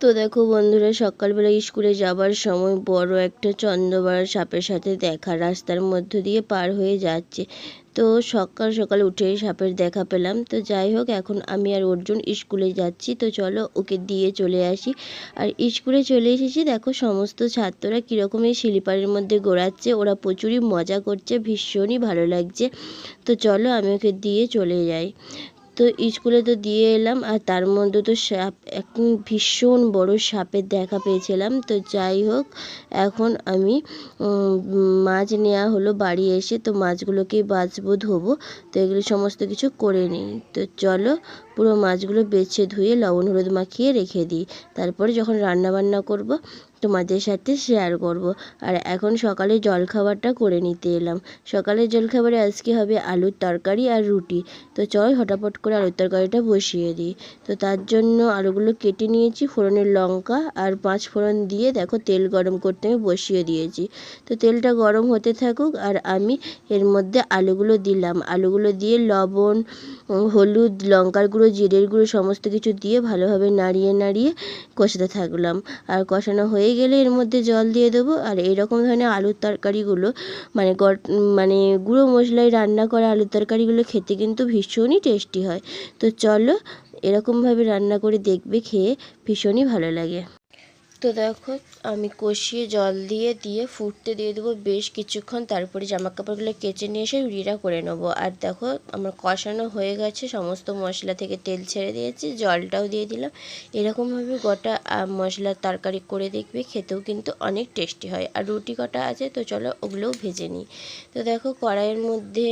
তো দেখো বন্ধুরা, সকালবেলা স্কুলে যাবার সময় বড় একটা চন্দ্রবড়া সাপের সাথে দেখা রাস্তার মধ্য দিয়ে পার হয়ে যাচ্ছে। তো সকাল সকাল উঠেই সাপের দেখা পেলাম। তো যাই হোক, এখন আমি আর অর্জুন স্কুলে যাচ্ছি। তো চলো ওকে দিয়ে চলে আসি। আর স্কুলে চলে এসেছি, দেখো সমস্ত ছাত্ররা কীরকম এই মধ্যে ঘোরাচ্ছে ওরা প্রচুরই মজা করছে, ভীষণই ভালো লাগছে। তো চলো আমি ওকে দিয়ে চলে যাই। তো স্কুলে তো দিয়ে এলাম, আর তার মধ্যে তো সাপ, এখন ভীষণ বড় সাপের দেখা পেয়েছিলাম। তো যাই হোক, এখন আমি মাছ নেওয়া হলো বাড়ি এসে, তো মাছগুলোকে বাছবো, ধোবো, তো এগুলো সমস্ত কিছু করে নিই। তো চলো পুরো মাছগুলো বেছে ধুয়ে লবণ হলুদ মাখিয়ে রেখে দিই। তারপরে যখন রান্না বান্না করব, তোমাদের সাথে শেয়ার করব। আর এখন সকালে জলখাবারটা করে নিতে এলাম। সকালের জলখাবারে আজকে হবে আলুর তরকারি আর রুটি। তো চল হটাপট করে আলুর তরকারিটা বসিয়ে দিই। তো তার জন্য আলুগুলো কেটে নিয়েছি, ফোড়নের লঙ্কা আর পাঁচ ফোড়ন দিয়ে দেখো তেল গরম করতে আমি বসিয়ে দিয়েছি। তো তেলটা গরম হতে থাকুক আর আমি এর মধ্যে আলুগুলো দিলাম। আলুগুলো দিয়ে লবণ, হলুদ, লঙ্কার গুঁড়ো জিরের গুঁড়ো সমস্ত কিছু দিয়ে ভালোভাবে নাড়িয়ে নাড়িয়ে কষাতে থাকলাম। আর কষানো হয়ে গেলে এর মধ্যে জল দিয়ে দেবো। আর এরকম ধরনের আলুর তরকারিগুলো মানে মানে গুঁড়ো মশলায় রান্না করা আলুর তরকারিগুলো খেতে কিন্তু ভীষণই টেস্টি হয়। তো চলো এরকমভাবে রান্না করে দেখবে, খেয়ে ভীষণই ভালো লাগে। তো দেখো, আমি কষিয়ে জল দিয়ে দিয়ে ফুটতে দিয়ে দেবো বেশ কিছুক্ষণ। তারপরে জামা কাপড়গুলো কেচে নিয়ে এসে রিড়া করে নেব। আর দেখো, আমার কষানো হয়ে গেছে, সমস্ত মশলা থেকে তেল ছেড়ে দিয়েছি, জলটাও দিয়ে দিলাম। এরকমভাবে গোটা মশলার তরকারি করে দেখবে, খেতেও কিন্তু অনেক টেস্টি হয়। আর রুটি কটা আছে, তো চলো ওগুলোও ভেজে নিই। তো দেখো, কড়াইয়ের মধ্যে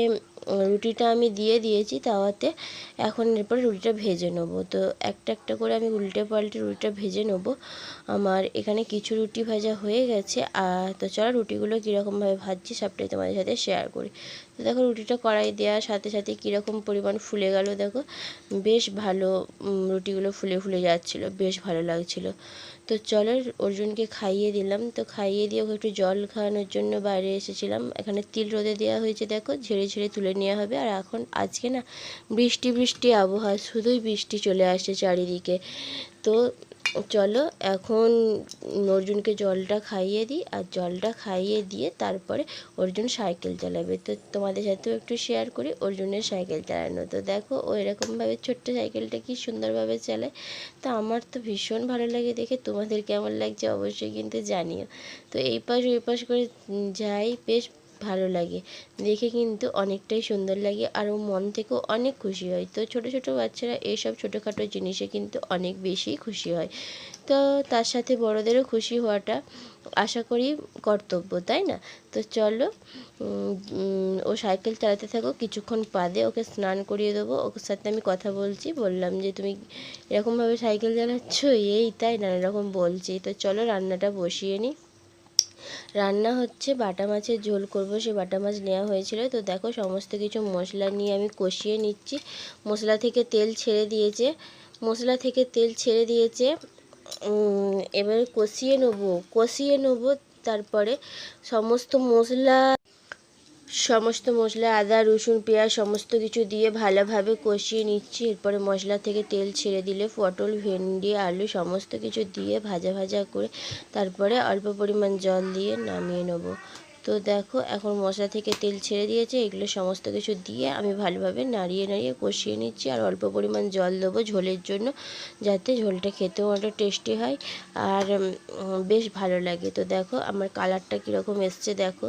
রুটিটা আমি দিয়ে দিয়েছি তাওয়াতে। এখন এরপর রুটিটা ভেজে নেব। তো একটা একটা করে আমি উল্টে পাল্টে রুটিটা ভেজে নেব। আমার এখানে কিছু রুটি ভাজা হয়ে গেছে। আর তো চলো রুটিগুলো কীরকমভাবে ভাজছি সবটাই তোমাদের সাথে শেয়ার করি। দেখো রুটিটা কড়াই দেওয়ার সাথে সাথে কীরকম পরিমাণ ফুলে গেল দেখো। বেশ ভালো রুটিগুলো ফুলে ফুলে যাচ্ছিল, বেশ ভালো লাগছিল। তো চলো, অর্জুনকে খাইয়ে দিলাম। তো খাইয়ে দিয়ে ওকে একটু জল খাওয়ানোর জন্য বাইরে এসেছিলাম। এখানে তিল রোদে দেওয়া হয়েছে দেখো, ঝেড়ে ঝেড়ে তুলে নেওয়া হবে। আর এখন আজকে না, বৃষ্টি বৃষ্টি আবহাওয়া, শুধুই বৃষ্টি চলে আসছে চারিদিকে। তো চলো, এখন অর্জুনকে জলটা খাইয়ে দিই, আর জলটা খাইয়ে দিয়ে তারপরে অর্জুন সাইকেল চালাবে। তো তোমাদের সাথেও একটু শেয়ার করি, অর্জুনের সাইকেল চালানো। তো দেখো, ও এরকমভাবে ছোট্ট সাইকেলটা কি সুন্দরভাবে চালায়। তো আমার তো ভীষণ ভালো লাগে দেখে, তোমাদের কেমন লাগছে অবশ্যই কিন্তু জানিও। তো এই পাশ ওই পাশ করে যাই, বেশ ভালো লাগে। দেখে কিন্তু অনেকটাই সুন্দর লাগে আর ও মন থেকেও অনেক খুশি হয়। তো ছোট ছোট বাচ্চারা এইসব ছোটোখাটো জিনিসে কিন্তু অনেক বেশি খুশি হয়। তো তার সাথে বড়দেরও খুশি হওয়াটা আশা করি কর্তব্য, তাই না? তো চলো ও সাইকেল চালাতে থাকো কিছুক্ষণ বাদে ওকে স্নান করিয়ে দেবো। ওর সাথে আমি কথা বলছি, বললাম যে, তুমি এরকমভাবে সাইকেল চালাচ্ছ? এই, তাই নানা রকম বলছি। তো চলো রান্নাটা বসিয়ে নিই। রান্না হচ্ছে, বাটা মাছের ঝোল করব, সে বাটা মাছ নেওয়া হয়েছিল। তো দেখো, সমস্ত কিছু মশলা নিয়ে আমি কষিয়ে নিচ্ছি। মশলা থেকে তেল ছেড়ে দিয়েছে। মশলা থেকে তেল ছেড়ে দিয়েছে। এবার কষিয়ে নেব কষিয়ে নেব, তারপরে সমস্ত মশলা সমস্ত মশলা, আদা, রসুন, পেঁয়াজ সমস্ত কিছু দিয়ে ভালোভাবে কষিয়ে নিচ্ছি। এরপরে মশলা থেকে তেল ছেড়ে দিলে পটল, ভেন্ডি, আলু সমস্ত কিছু দিয়ে ভাজা ভাজা করে তারপরে অল্প পরিমাণ জল দিয়ে নামিয়ে নেব। তো দেখো, এখন মশলা থেকে তেল ছেড়ে দিয়েছে। এগুলো সমস্ত কিছু দিয়ে আমি ভালোভাবে নাড়িয়ে নাড়িয়ে কষিয়ে নিচ্ছি আর অল্প পরিমাণ জল দেবো ঝোলের জন্য যাতে ঝোলটা খেতেও অনেকটা টেস্টি হয় আর বেশ ভালো লাগে। তো দেখো, আমার কালারটা কীরকম এসছে দেখো,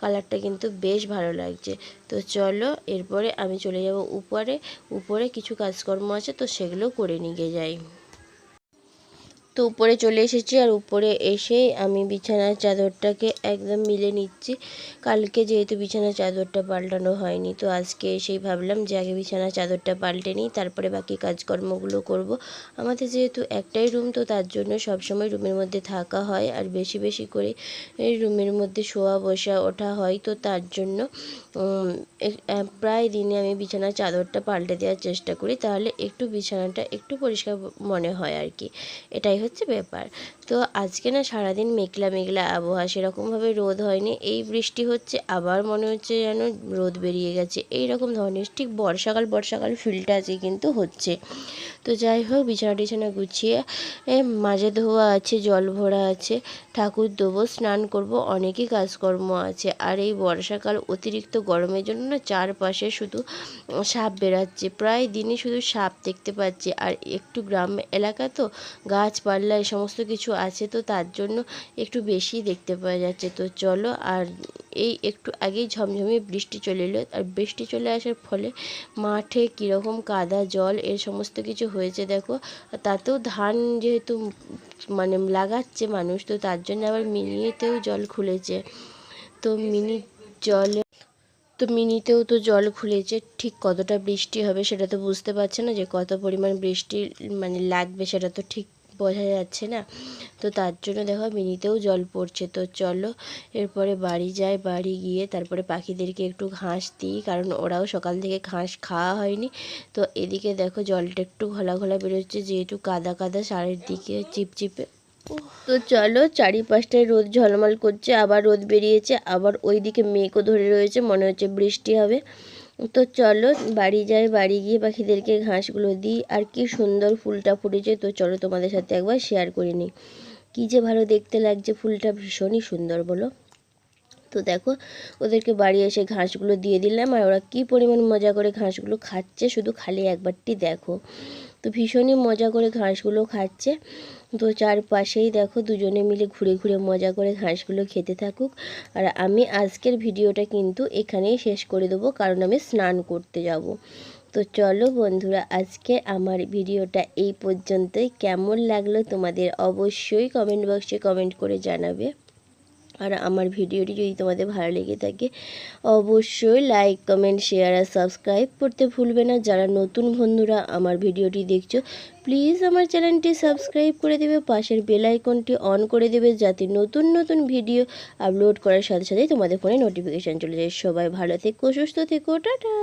কালারটা কিন্তু বেশ ভালো লাগছে। তো চলো, এরপরে আমি চলে যাব উপরে। উপরে কিছু কাজকর্ম আছে, তো সেগুলো করে নিয়ে যাই। তো উপরে চলে এসেছি আর উপরে এসে আমি বিছানার চাদরটাকে একদম মিলে নিচ্ছি। কালকে যেহেতু বিছানার চাদরটা পাল্টানো হয়নি, তো আজকে এসেই ভাবলাম যে আগে বিছানার চাদরটা পাল্টে নিই, তারপরে বাকি কাজকর্মগুলো করব। আমাদের যেহেতু একটাই রুম, তো তার জন্য সবসময় রুমের মধ্যে থাকা হয় আর বেশি বেশি করে রুমের মধ্যে শোয়া বসা ওঠা হয়। তো তার জন্য প্রায় দিনে আমি বিছানার চাদরটা পাল্টে দেওয়ার চেষ্টা করি, তাহলে একটু বিছানাটা একটু পরিষ্কার মনে হয় আর কি। এটাই হচ্ছে ব্যাপার। তো আজকে না সারাদিন মেঘলা মেঘলা আবহাওয়া, সেরকমভাবে রোদ হয়নি। এই বৃষ্টি হচ্ছে, আবার মনে হচ্ছে যেন রোদ বেরিয়ে গেছে। এই রকম ধরনের, ঠিক বর্ষাকাল বর্ষাকাল ফিলটা আজকে কিন্তু হচ্ছে। তো যাই হোক, বিছানা টিছানা গুছিয়ে মাঝে ধোয়া আছে, জল ভরা আছে, ঠাকুর দেবো, স্নান করব, অনেকই কাজকর্ম আছে। আর এই বর্ষাকাল অতিরিক্ত গরমের জন্য না চারপাশে শুধু সাপ বেরাচ্ছে প্রায় দিনই শুধু সাপ দেখতে পাচ্ছি। আর একটু গ্রাম এলাকা তো, গাছপালা এই সমস্ত কিছু আছে, তো তার জন্য একটু বেশি দেখতে পাওয়া যাচ্ছে। তো চলো, আর এই একটু আগেই ঝমঝমে বৃষ্টি চলে এলো। আর বৃষ্টি চলে আসার ফলে মাঠে কীরকম কাদা, জল, এর সমস্ত কিছু হয়েছে দেখো। তাতেও ধান যেহেতু মানে লাগাচ্ছে মানুষ, তো তার জন্য আবার মিনিতেও জল খুলেছে। তো মিনি জলে, তো মিনিতেও তো জল খুলেছে। ঠিক কতটা বৃষ্টি হবে সেটা তো বুঝতে পারছে না, যে কত পরিমাণ বৃষ্টি মানে লাগবে সেটা তো ঠিক বোঝা যাচ্ছে না। তো তার জন্য দেখো মিনিতেও জল পড়ছে। তো চলো এরপরে বাড়ি যাই, বাড়ি গিয়ে তারপরে পাখিদেরকে একটু ঘাস দিই, কারণ ওরাও সকাল থেকে ঘাস খাওয়া হয়নি। তো এদিকে দেখো জলটা একটু ঘোলা ঘোলা বেরোচ্ছে, যেহেতু কাদা কাদা চারিদিকে চিপচিপে তো চলো চারিপাশটায় রোদ ঝলমল করছে, আবার রোদ বেরিয়েছে, আবার ওইদিকে মেঘও ধরে রয়েছে, মনে হচ্ছে বৃষ্টি হবে। তো চলো বাড়ি যাই, বাড়ি গিয়ে পাখিদেরকে ঘাসগুলো দিই। আর কি সুন্দর ফুলটা ফুটেছে, তো চলো তোমাদের সাথে একবার শেয়ার করে নিই। কী যে ভালো দেখতে লাগছে, ফুলটা ভীষণই সুন্দর, বলো? তো দেখো, ওদেরকে বাড়ি এসে ঘাসগুলো দিয়ে দিলাম। আর ওরা কী পরিমাণ মজা করে ঘাসগুলো খাচ্ছে, শুধু খালি একবারটি দেখো। তো ভীষণই মজা করে ঘাসগুলো খাচ্ছে। তো চারপাশেই দেখো দুজনে মিলে ঘুরে ঘুরে মজা করে ঘাসগুলো খেতে থাকুক। আর আমি আজকের ভিডিওটা কিন্তু এখানেই শেষ করে দেবো, কারণ আমি স্নান করতে যাব। তো চলো বন্ধুরা, আজকে আমার ভিডিওটা এই পর্যন্তই। কেমন লাগল তোমাদের অবশ্যই কমেন্ট বক্সে কমেন্ট করে জানাবে। আর আমার ভিডিওটি যদি তোমাদের ভালো লেগে থাকে, অবশ্যই লাইক কমেন্ট শেয়ার আর সাবস্ক্রাইব করতে ভুলবে না। যারা নতুন বন্ধুরা আমার ভিডিওটি দেখছ প্লিজ আমার চ্যানেলটি সাবস্ক্রাইব করে দেবে, পাশের বেল আইকনটি অন করে দেবে, যাতে নতুন নতুন ভিডিও আপলোড করার সাথে সাথেই তোমাদের ফোনে নোটিফিকেশান চলে যায়। সবাই ভালো থেকো, সুস্থ থেকো, টাটা!